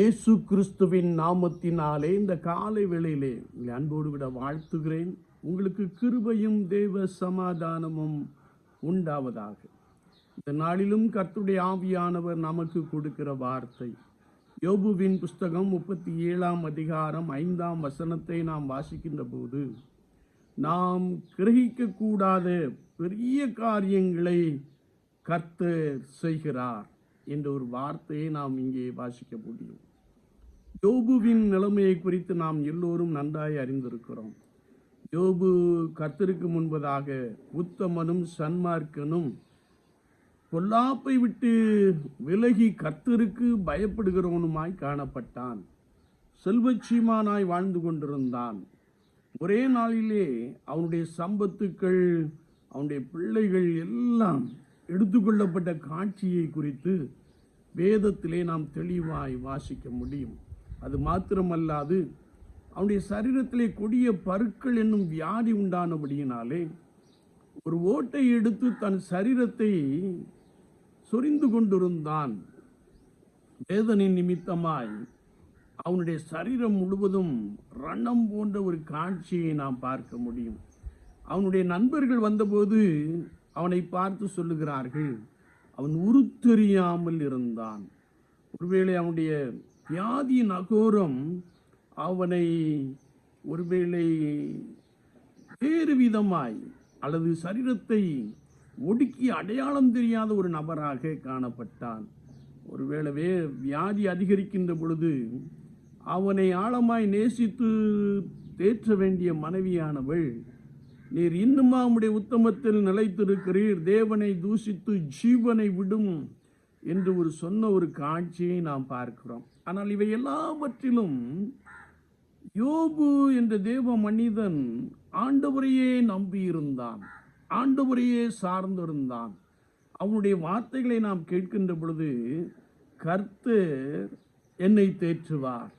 இயேசு கிறிஸ்துவின் நாமத்தினாலே இந்த காலை வேளையிலே உங்களை அன்போடு விட வாழ்த்துகிறேன். உங்களுக்கு கிருபையும் தேவ சமாதானமும் உண்டாவதாக. இந்த நாளிலும் கர்த்துடைய ஆவியானவர் நமக்கு கொடுக்கிற வார்த்தை. யோபுவின் புஸ்தகம் முப்பத்தி ஏழாம் அதிகாரம் ஐந்தாம் வசனத்தை நாம் வாசிக்கின்ற போது நாம் கிரகிக்கக்கூடாத பெரிய காரியங்களை கர்த்தர் செய்கிறார். என்ற ஒரு வார்த்தையை நாம் இங்கே வாசிக்க முடியும் யோபுவின் நிலைமையை குறித்து நாம் எல்லோரும் நன்றாய் அறிந்திருக்கிறோம். யோபு கர்த்தருக்கு முன்பதாக உத்தமனும் சன்மார்க்கனும் பொல்லாப்பை விட்டு விலகி கர்த்தருக்கு பயப்படுகிறவனுமாய் காணப்பட்டான். செல்வச்சீமானாய் வாழ்ந்து கொண்டிருந்தான். ஒரே நாளிலே அவனுடைய சம்பத்துக்கள் அவனுடைய பிள்ளைகள் எல்லாம் எடுத்துக்கொள்ளப்பட்ட காட்சியை குறித்து வேதத்திலே நாம் தெளிவாய் வாசிக்க முடியும். அது மாத்திரமல்லாது அவனுடைய சரீரத்திலே கொடிய பருக்கள் என்னும் வியாதி உண்டானபடியினாலே ஒரு ஓட்டை எடுத்து தன் சரீரத்தை சொரிந்து கொண்டிருந்தான். வேதனை நிமித்தமாய் அவனுடைய சரீரம் முழுவதும் ரணம் போன்ற ஒரு காட்சியை நாம் பார்க்க முடியும். அவனுடைய நண்பர்கள் வந்தபோது அவனை பார்த்து சொல்லுகிறார்கள் அவன் உருத்தெரியாமல் இருந்தான். ஒருவேளை அவனுடைய வியாதியின் அகோரம் அவனை ஒருவேளை வேறு விதமாய் அல்லது சரீரத்தை ஒடுக்கி அடையாளம் தெரியாத ஒரு நபராக காணப்பட்டான். ஒருவேளை வே வியாதி அதிகரிக்கின்ற பொழுது அவனை ஆழமாய் நேசித்து தேற்ற வேண்டிய மனைவியானவள் நீர் இன்னுமா உம்முடைய உத்தமத்தில் நிலைத்திருக்கிறீர். தேவனை தூஷித்து ஜீவனை விடும் என்று ஒரு சொன்ன ஒரு காட்சியை நாம் பார்க்கிறோம். ஆனால் இவை எல்லாவற்றிலும் யோபு என்ற தேவ மனிதன் ஆண்டவரையே நம்பியிருந்தான். ஆண்டவரையே சார்ந்திருந்தான். அவனுடைய வார்த்தைகளை நாம் கேட்கின்ற பொழுது கர்த்தர் என்னை தேற்றுவார்.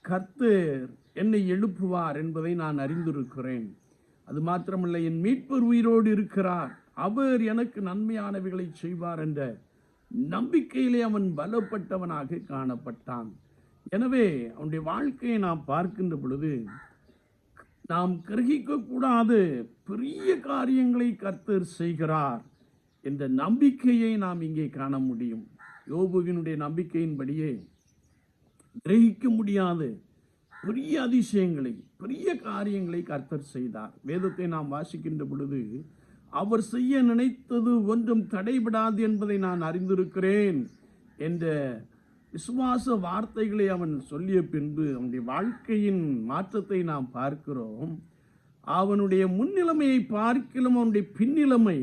கர்த்தர் என்னை எழுப்புவார் என்பதை நான் அறிந்திருக்கிறேன். அது மாத்திரமல்ல என் மீட்பர் உயிரோடு இருக்கிறார். அவர் எனக்கு நன்மையானவைகளை செய்வார் என்ற நம்பிக்கையிலே அவன் பலப்பட்டவனாக காணப்பட்டான். எனவே அவனுடைய வாழ்க்கையை நாம் பார்க்கின்ற பொழுது நாம் கிரகிக்கக்கூடாது பெரிய காரியங்களை கர்த்தர் செய்கிறார் என்ற நம்பிக்கையை நாம் இங்கே காண முடியும். யோபுவினுடைய நம்பிக்கையின்படியே கிரகிக்க முடியாது. பெரிய அதிசயங்களை பெரிய காரியங்களை கர்த்தர் செய்தார். வேதத்தை நாம் வாசிக்கின்ற பொழுது அவர் செய்ய நினைத்தது ஒன்றும் தடைபடாது என்பதை நான் அறிந்திருக்கிறேன் என்ற விசுவாச வார்த்தைகளை அவன் சொல்லிய பின்பு அவனுடைய வாழ்க்கையின் மாற்றத்தை நாம் பார்க்கிறோம். அவனுடைய முன்னிலைமையை பார்க்கலும் அவனுடைய பின்னிலைமை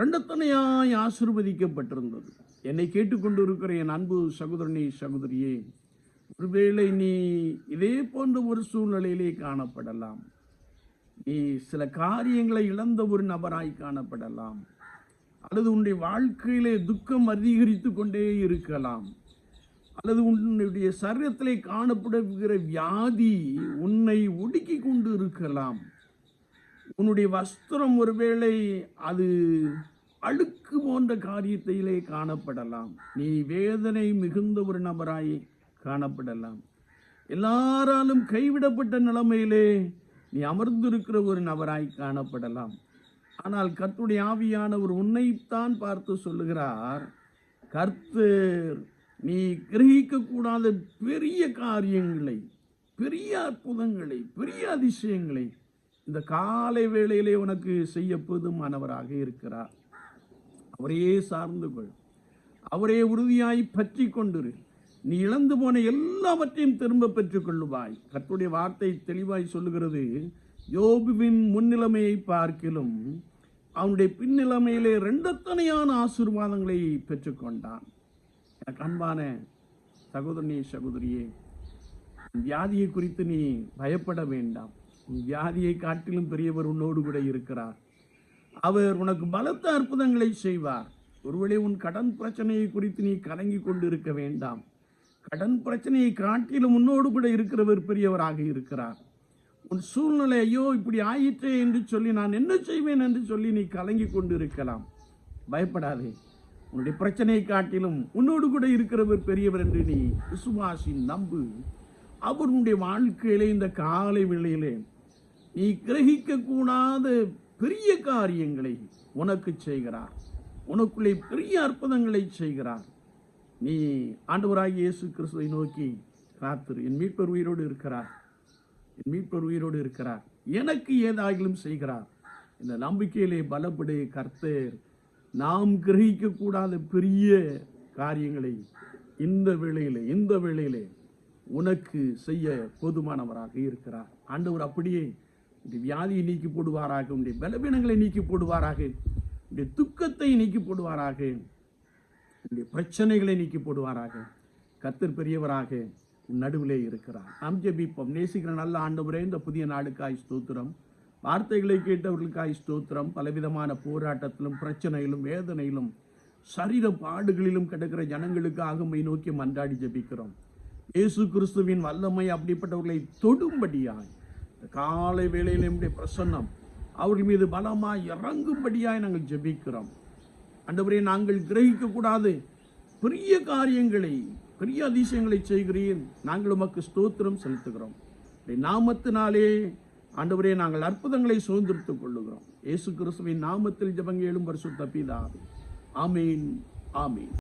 ரெண்டத்தனையாய் ஆசிர்வதிக்கப்பட்டிருந்தது. என்னை கேட்டுக்கொண்டு இருக்கிற என் அன்பு சகோதரனே சகோதரியே ஒருவேளை நீ இதே போன்ற ஒரு சூழ்நிலையிலே காணப்படலாம். நீ சில காரியங்களை இழந்த ஒரு நபராய் காணப்படலாம். அல்லது உன்னுடைய வாழ்க்கையிலே துக்கம் அதிகரித்து கொண்டே இருக்கலாம். அல்லது உன்னுடைய சரீரத்திலே காணப்படுகிற வியாதி உன்னை ஒடுக்கி கொண்டு இருக்கலாம். உன்னுடைய வஸ்திரம் ஒருவேளை அது அழுக்கு போன்ற காரியத்திலே காணப்படலாம். நீ வேதனை மிகுந்த ஒரு நபராய் காணப்படலாம். எல்லாராலும் கைவிடப்பட்ட நிலைமையிலே நீ அமர்ந்திருக்கிற ஒரு நபராய் காணப்படலாம். ஆனால் கர்த்துடைய ஆவியானவர் உன்னைத்தான் பார்த்து சொல்லுகிறார் கர்த்தர் நீ கிரகிக்கக்கூடாத பெரிய காரியங்களை பெரிய அற்புதங்களை பெரிய அதிசயங்களை இந்த காலை வேளையிலே உனக்கு செய்ய போதுமானவராக இருக்கிறார். அவரையே சார்ந்து கொள். அவரே உறுதியாய் பற்றி கொண்டிரு. நீ இழந்து போன எல்லாவற்றையும் திரும்ப பெற்றுக் கொள்ளுவாய். கத்துடைய வார்த்தை தெளிவாய் சொல்லுகிறது. யோபுவின் முன்னிலைமையை பார்க்கிலும் அவனுடைய பின்னிலைமையிலே ரெண்டத்தனையான ஆசீர்வாதங்களை பெற்றுக்கொண்டான் எனக்கு அன்பான சகோதரனே சகோதரியே வியாதியை குறித்து நீ பயப்பட வேண்டாம். உன் வியாதியை காட்டிலும் பெரியவர் உன்னோடு கூட இருக்கிறார். அவர் உனக்கு பலத்த அற்புதங்களை செய்வார். ஒருவேளை உன் கடன் பிரச்சனையை குறித்து நீ கலங்கி கொண்டு இருக்க வேண்டாம். கடன் பிரச்சனையை காட்டிலும் உன்னோடு கூட இருக்கிறவர் பெரியவராக இருக்கிறார். உன் சூழ்நிலை ஐயோ இப்படி ஆயிற்றே என்று சொல்லி நான் என்ன செய்வேன் என்று சொல்லி நீ கலங்கி கொண்டு இருக்கலாம் பயப்படாதே. உன்னுடைய பிரச்சனையை காட்டிலும் உன்னோடு கூட இருக்கிறவர் பெரியவர் என்று நீ விசுவாசி நம்பு. அவர் வாழ்க்கையிலே இந்த காலை வேளையிலே நீ கிரகிக்க கூடாத பெரிய காரியங்களை உனக்கு செய்கிறார். உனக்குள்ளே பெரிய அற்புதங்களை செய்கிறார். நீ ஆண்டவராகிய இயேசு கிறிஸ்துவை நோக்கி காத்திரு. என் மீட்பர் உயிரோடு இருக்கிறார். என் மீட்பர் உயிரோடு இருக்கிறார். எனக்கு ஏதாகிலும் செய்கிறார். இந்த நம்பிக்கையிலே பலப்படு கர்த்தர் நாம் கிரகிக்கக்கூடாத பெரிய காரியங்களை இந்த வேளையிலே இந்த வேளையிலே உனக்கு செய்ய போதுமானவராக இருக்கிறார். ஆண்டவர் அப்படியே இந்த வியாதியை நீக்கி போடுவாராக உடைய பலவீனங்களை நீக்கி போடுவாராக உடைய துக்கத்தை நீக்கி போடுவாராக. உன்னுடைய பிரச்சனைகளை நீக்கி போடுவாராக. கத்தர் பெரியவராக உன் நடுவிலே இருக்கிறார். நாம் ஜெபிப்போம். நேசிக்கிற நல்ல ஆண்டவரே இந்த புதிய நாளுக்காய் ஸ்தோத்திரம். வார்த்தைகளை கேட்டவர்களுக்காய் ஸ்தோத்திரம். பலவிதமான போராட்டத்திலும் பிரச்சனையிலும் வேதனையிலும் சரீர பாடுகளிலும் கிடக்கிற ஜனங்களுக்காக மை நோக்கி மன்றாடி ஜெபிக்கிறோம். இயேசு கிறிஸ்துவின் வல்லமை அப்படிப்பட்டவர்களை தொடும்படியாய் காலை வேளையிலே நம்முடைய பிரசன்னம் அவர்கள் மீது பலமாய் இறங்கும்படியாய் நாங்கள் ஜெபிக்கிறோம். ஆண்டவரே நாங்கள் கிரகிக்க கூடாது பெரிய காரியங்களை பெரிய அதிசயங்களை செய்கிறீர் நாங்கள் உமக்கு ஸ்தோத்திரம் செலுத்துகிறோம். நாமத்தினாலே ஆண்டவரே நாங்கள் அற்புதங்களை சுதந்திரத்துக் கொள்ளுகிறோம். இயேசு கிறிஸ்துவின் நாமத்தில் ஜபங்க எழும் பரிசுத்த பிதாவே. ஆமீன் ஆமீன்.